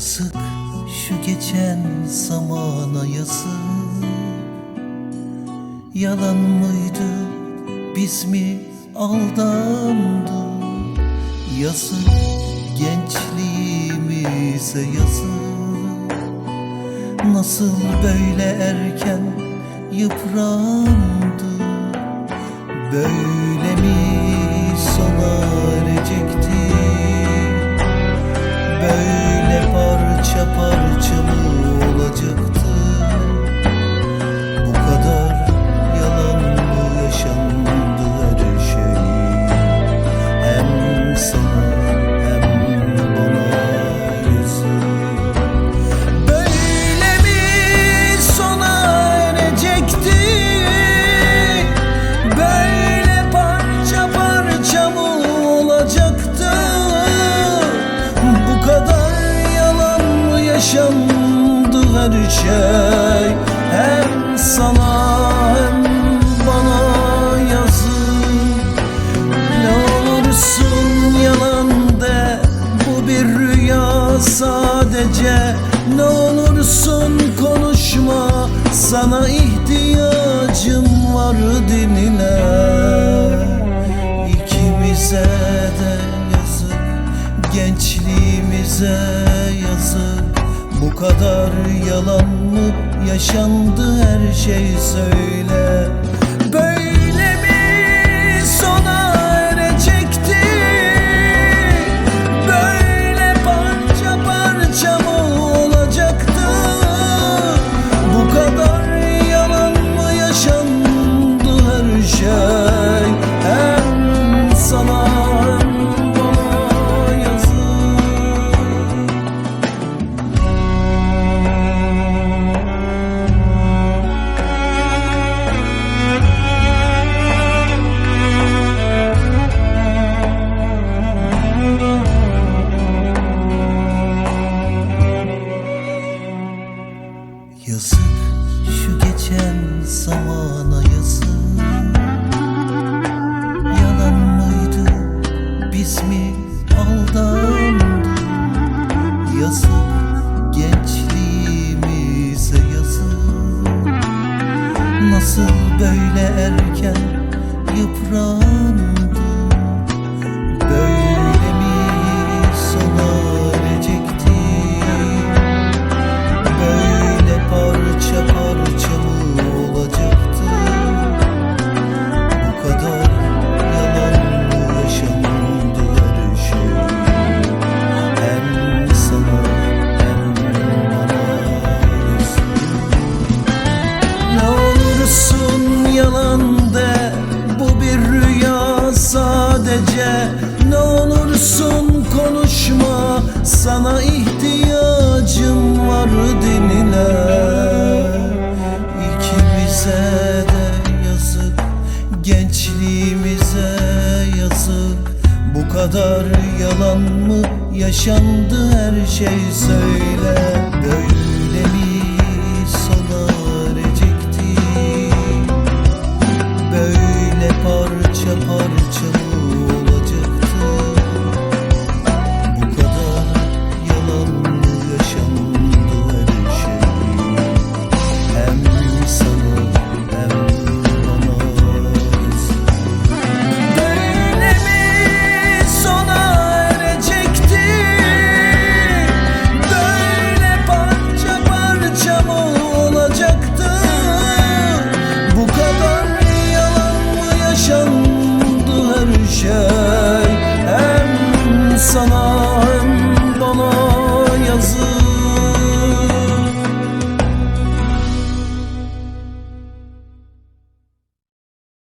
Yazık şu geçen zamana yazık. Yalan mıydı biz mi aldandık? Yazık gençliğimize yazık. Nasıl böyle erken yıprandı Böyle mi yaşandı her şey. Hem sana hem bana yazık. Ne olursun yalan de Bu bir rüya sadece. Ne olursun konuşma. Sana ihtiyacım var dinine. İkimize de yazık. Gençliğimize Bu kadar yalan mı? Yaşandı her şey söyle zamana yazık. Yalan mıydı? Biz mi aldandık? Yazık gençliğimize yazık. Nasıl böyle erken yıprandı yalan de Bu bir rüya sadece. Ne olursun konuşma Sana ihtiyacım var dinine. İkimize de yazık Gençliğimize yazık. Bu kadar yalan mı yaşandı her şey söyle. Böyle upon his